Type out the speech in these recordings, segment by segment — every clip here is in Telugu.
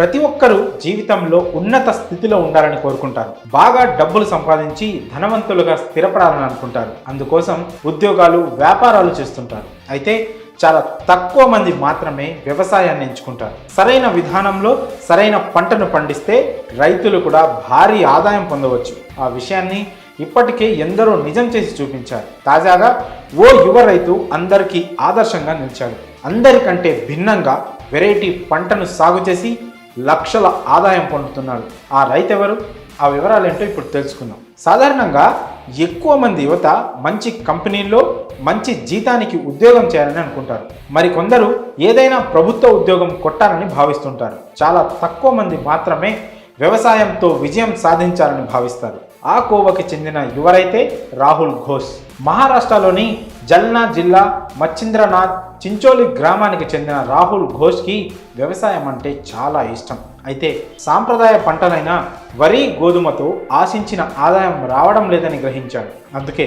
ప్రతి ఒక్కరూ జీవితంలో ఉన్నత స్థితిలో ఉండాలని కోరుకుంటారు. బాగా డబ్బులు సంపాదించి ధనవంతులుగా స్థిరపడాలని అనుకుంటారు. అందుకోసం ఉద్యోగాలు వ్యాపారాలు చేస్తుంటారు. అయితే చాలా తక్కువ మంది మాత్రమే వ్యవసాయాన్ని ఎంచుకుంటారు. సరైన విధానంలో సరైన పంటను పండిస్తే రైతులు కూడా భారీ ఆదాయం పొందవచ్చు. ఆ విషయాన్ని ఇప్పటికే ఎందరో నిజం చేసి చూపించారు. తాజాగా ఓ యువ రైతు అందరికీ ఆదర్శంగా నిలిచాడు. అందరికంటే భిన్నంగా వెరైటీ పంటను సాగు చేసి లక్షల ఆదాయం పొందుతున్నాడు. ఆ రైతు ఎవరు ఆ వివరాలు ఏంటో ఇప్పుడు తెలుసుకుందాం. సాధారణంగా ఎక్కువ మంది యువత మంచి కంపెనీల్లో మంచి జీతానికి ఉద్యోగం చేయాలని అనుకుంటారు. మరి కొందరు ఏదైనా ప్రభుత్వ ఉద్యోగం కొట్టాలని భావిస్తుంటారు. చాలా తక్కువ మంది మాత్రమే వ్యవసాయంతో విజయం సాధించాలని భావిస్తారు. ఆ కోవకి చెందిన యువరైతే రాహుల్ ఘోష్. మహారాష్ట్రలోని జల్నా జిల్లా మచ్చింద్రనాథ్ చించోలి గ్రామానికి చెందిన రాహుల్ ఘోష్కి వ్యవసాయం అంటే చాలా ఇష్టం. అయితే సాంప్రదాయ పంటలైన వరి గోధుమతో ఆశించిన ఆదాయం రావడం లేదని గ్రహించాడు. అందుకే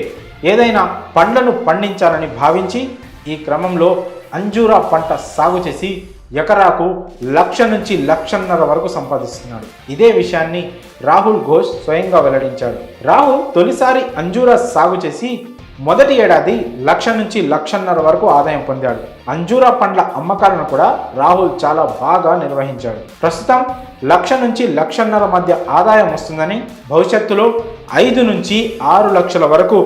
ఏదైనా పండ్లను పండించాలని భావించి ఈ క్రమంలో అంజూరా పంట సాగు చేసి ఎకరాకు లక్ష నుంచి లక్షన్నర వరకు సంపాదిస్తున్నాడు. ఇదే విషయాన్ని రాహుల్ ఘోష్ స్వయంగా వెల్లడించాడు. రాహుల్ తొలిసారి అంజూరా సాగు చేసి మొదటి ఏడాది లక్ష నుంచి లక్షన్నర వరకు ఆదాయం పొందాడు. అంజూరా పండ్ల అమ్మకాలను కూడా రాహుల్ చాలా బాగా నిర్వహించాడు. ప్రస్తుతం లక్ష నుంచి లక్షన్నర మధ్య ఆదాయం వస్తుందని భవిష్యత్తులో ఐదు నుంచి ఆరు లక్షల వరకు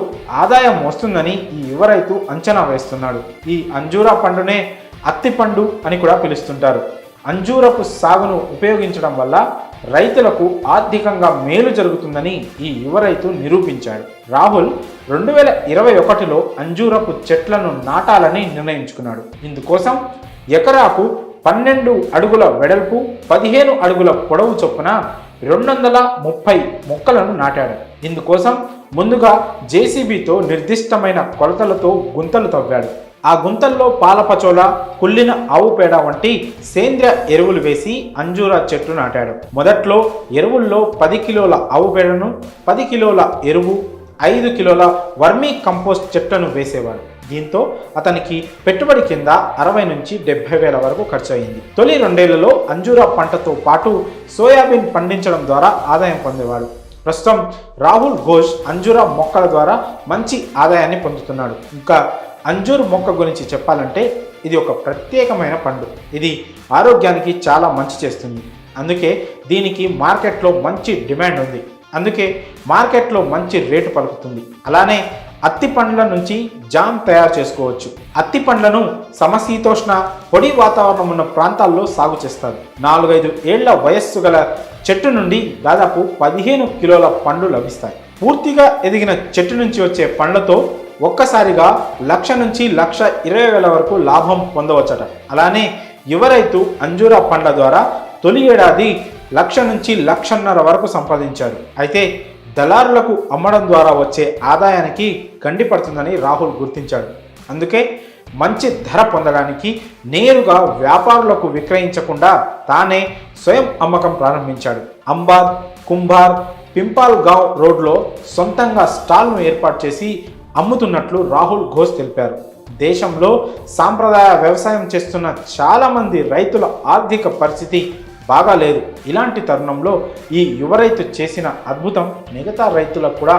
ఆదాయం వస్తుందని ఈ యువ రైతు అంచనా వేస్తున్నాడు. ఈ అంజూరా పండునే అత్తిపండు అని కూడా పిలుస్తుంటారు. అంజూరపు సాగును ఉపయోగించడం వల్ల రైతులకు ఆర్థికంగా మేలు జరుగుతుందని ఈ యువ రైతు నిరూపించాడు. రాహుల్ రెండు వేల ఇరవై ఒకటిలో అంజూరపు చెట్లను నాటాలని నిర్ణయించుకున్నాడు. ఇందుకోసం ఎకరాకు పన్నెండు అడుగుల వెడల్పు పదిహేను అడుగుల పొడవు చొప్పున రెండు వందల ముప్పై మొక్కలను నాటాడు. ఇందుకోసం ముందుగా జేసీబీతో నిర్దిష్టమైన కొలతలతో గుంతలు తవ్వాడు. ఆ గుంతల్లో పాలపచోల కుళ్ళిన ఆవు పేడ వంటి సేంద్రియ ఎరువులు వేసి అంజూరా చెట్టు నాటాడు. మొదట్లో ఎరువుల్లో పది కిలోల ఆవు పేడను పది కిలోల ఎరువు ఐదు కిలోల వర్మీ కంపోస్ట్ చెట్లను వేసేవాడు. దీంతో అతనికి పెట్టుబడి కింద అరవై నుంచి డెబ్బై వేల వరకు ఖర్చు అయింది తొలి రెండేళ్ళలో అంజూరా పంటతో పాటు సోయాబీన్ పండించడం ద్వారా ఆదాయం పొందేవాడు. ప్రస్తుతం రాహుల్ ఘోష్ అంజూరా మొక్కల ద్వారా మంచి ఆదాయాన్ని పొందుతున్నాడు. ఇంకా అంజూర్ మొక్క గురించి చెప్పాలంటే ఇది ఒక ప్రత్యేకమైన పండు. ఇది ఆరోగ్యానికి చాలా మంచి చేస్తుంది. అందుకే దీనికి మార్కెట్లో మంచి డిమాండ్ ఉంది. అందుకే మార్కెట్లో మంచి రేటు పలుకుతుంది. అలానే అత్తి పండ్ల నుంచి జామ్ తయారు చేసుకోవచ్చు. అత్తి పండ్లను సమశీతోష్ణ పొడి వాతావరణం ఉన్న ప్రాంతాల్లో సాగు చేస్తారు. నాలుగైదు ఏళ్ళ వయస్సు గల చెట్టు నుండి దాదాపు పదిహేను కిలోల పండ్లు లభిస్తాయి. పూర్తిగా ఎదిగిన చెట్టు నుంచి వచ్చే పండ్లతో ఒక్కసారిగా లక్ష నుంచి లక్ష ఇరవై వేల వరకు లాభం పొందవచ్చట. అలానే యువ రైతు అంజూరా పండ్ల ద్వారా తొలి ఏడాది లక్ష నుంచి లక్షన్నర వరకు సంపాదించారు. అయితే దళారులకు అమ్మడం ద్వారా వచ్చే ఆదాయానికి గండిపడుతుందని రాహుల్ గుర్తించాడు. అందుకే మంచి ధర పొందడానికి నేరుగా వ్యాపారులకు విక్రయించకుండా తానే స్వయం అమ్మకం ప్రారంభించాడు. అంబాద్ కుంభార్ పింపాల్ గావ్ రోడ్లో సొంతంగా స్టాల్ను ఏర్పాటు చేసి అమ్ముతున్నట్లు రాహుల్ ఘోష్ తెలిపారు. దేశంలో సాంప్రదాయ వ్యవసాయం చేస్తున్న చాలామంది రైతుల ఆర్థిక పరిస్థితి బాగాలేదు. ఇలాంటి తరుణంలో ఈ యువ రైతు చేసిన అద్భుతం మిగతా రైతులకు కూడా